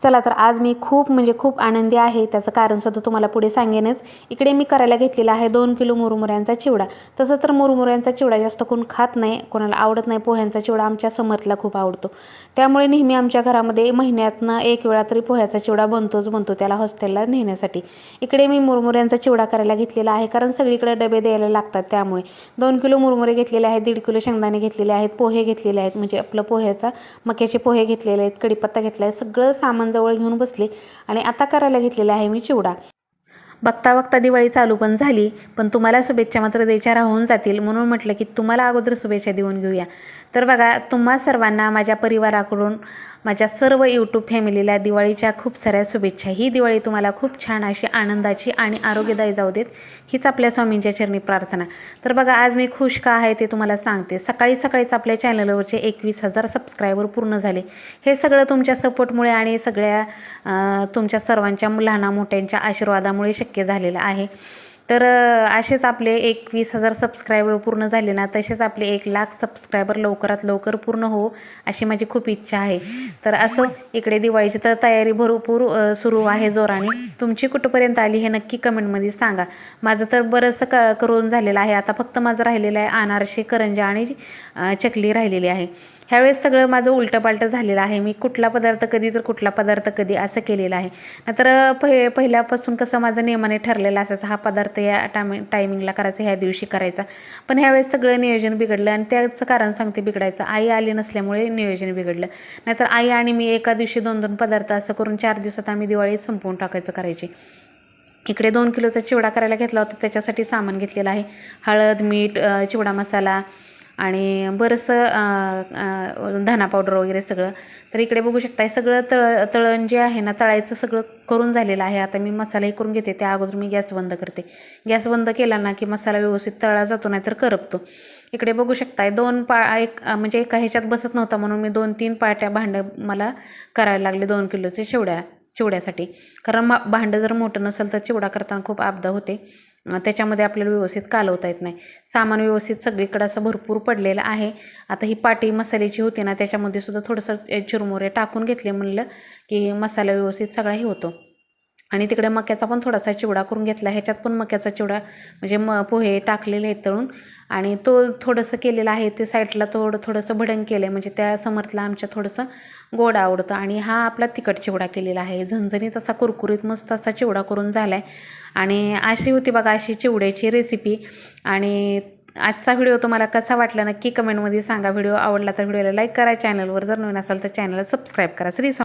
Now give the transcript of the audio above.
चला तर आज मी खूप म्हणजे खूप आनंदी आहे. त्याचं कारणसुद्धा तुम्हाला पुढे सांगेनच. इकडे मी करायला घेतलेला आहे दोन किलो मुरमुऱ्यांचा चिवडा. तसं तर मुरमुऱ्यांचा चिवडा जास्त कोण खात नाही कोणाला आवडत नाही. पोह्यांचा चिवडा आमच्या समर्थला खूप आवडतो. त्यामुळे नेहमी आमच्या घरामध्ये महिन्यातनं एक वेळा तरी पोह्याचा चिवडा बनतोच बनतो त्याला हॉस्टेलला नेण्यासाठी. इकडे मी मुरमुऱ्यांचा चिवडा करायला घेतलेला आहे कारण सगळीकडे डबे द्यायला लागतात त्यामुळे. दोन किलो मुरमुरे घेतलेले आहेत दीड किलो शेंगदाणे घेतलेले आहेत पोहे घेतलेले आहेत. म्हणजे आपलं पोह्याचा मक्याचे पोहे घेतलेले आहेत कढीपत्ता घेतला आहे. सगळं सामान जवळ घेऊन बसले आणि आता करायला घेतलेला आहे मी चिवडा. बघता बघता दिवाळी चालू पण झाली पण तुम्हाला शुभेच्छा मात्र द्यायच्या राहून जातील म्हणून म्हटलं की तुम्हाला अगोदर शुभेच्छा देऊन घेऊया. तर बघा तुम्हा सर्वांना माझ्या परिवाराकडून माझ्या सर्व यूट्यूब फॅमिलीला दिवाळीच्या खूप साऱ्या शुभेच्छा. ही दिवाळी तुम्हाला खूप छान अशी आनंदाची आणि आरोग्यदायी जाऊ देत. हीच आपल्या स्वामींच्या चरणी प्रार्थना. तर बघा आज मी खुश का आहे ते तुम्हाला सांगते. सकाळी सकाळीच आपल्या चॅनलवरचे एकवीस हजार सबस्क्रायबर पूर्ण झाले. हे सगळं तुमच्या सपोर्टमुळे आणि सगळ्या तुमच्या सर्वांच्या लहाना मोठ्यांच्या आशीर्वादामुळे शक्य झालेलं आहे. तर असेच आपले एकवीस हजार सबस्क्रायबर पूर्ण झाले ना तसेच आपले एक लाख सबस्क्रायबर लवकरात लवकर पूर्ण हो अशी माझी खूप इच्छा आहे. तर असं इकडे दिवाळीची तर तयारी भरपूर सुरू आहे जोराने. तुमची कुठपर्यंत आली हे नक्की कमेंटमध्ये सांगा. माझं तर बरंचसं क करून झालेलं आहे. आता फक्त माझं राहिलेलं आहे अनारसे करंजा आणि चकली राहिलेली आहे. ह्यावेळेस सगळं माझं उलटंपालटं झालेलं आहे. मी कुठला पदार्थ कधी तर कुठला पदार्थ कधी असं केलेलं आहे. नंतर पहि पहिल्यापासून कसं माझं नियमाने ठरलेलं असायचं हा पदार्थ या टायमिंग टायमिंगला करायचा ह्या दिवशी करायचा. पण ह्यावेळेस सगळं नियोजन बिघडलं आणि त्याचं कारण सांगते बिघडायचं. आई आली नसल्यामुळे नियोजन बिघडलं. नाहीतर आई आणि मी एका दिवशी दोन दोन पदार्थ असं करून चार दिवसात आम्ही दिवाळी संपवून टाकायचं करायची. इकडे दोन किलोचा चिवडा करायला घेतला होता त्याच्यासाठी सामान घेतलेलं आहे. हळद मीठ चिवडा मसाला आणि बरंचसं धना पावडर वगैरे सगळं. तर इकडे बघू शकताय सगळं तळ तळण जे आहे ना तळायचं सगळं करून झालेलं आहे. आता मी मसालाही करून घेते त्या अगोदर मी गॅस बंद करते. गॅस बंद केला ना की मसाला व्यवस्थित तळला जातो नाही तर करपतो. इकडे बघू शकताय दोन पा एक म्हणजे एका ह्याच्यात बसत नव्हता म्हणून मी दोन तीन पाट्या भांडं मला करायला लागले दोन किलोचे शेवड्या चिवड्यासाठी कारण मा भांडं जर मोठं नसेल तर चिवडा करताना खूप आपदा होते. त्याच्यामध्ये आपल्याला व्यवस्थित कालवता येत नाही. सामान व्यवस्थित सगळीकडं असं भरपूर पडलेलं आहे. आता ही पाटी मसाल्याची होती ना त्याच्यामध्ये सुद्धा थोडंसं चुरमुरे चिरमुरे टाकून घेतले म्हणलं की मसाला व्यवस्थित सगळा हे होतो. आणि तिकडे मक्याचा पण थोडासा चिवडा करून घेतला. ह्याच्यात पण मक्याचा चिवडा म्हणजे म पोहे टाकलेले आहेत तळून. आणि तो थोडंसं केलेलं आहे ते साईडला थोडं थोडंसं भडंग केलं आहे म्हणजे त्या समर्थला आमच्या थोडंसं गोड आवडतं. आणि हा आपला तिखट चिवडा केलेला आहे. झणझणीत असा कुरकुरीत मस्त असा चिवडा करून झाला आहे आणि अशी होती बघा अशी चिवड्याची रेसिपी आणि आजचा व्हिडिओ तुम्हाला कसा वाटला नक्की कमेंटमध्ये सांगा. व्हिडिओ आवडला तर व्हिडिओला लाईक करा. चॅनलवर जर नवीन असाल तर चॅनलला सबस्क्राईब करा. श्री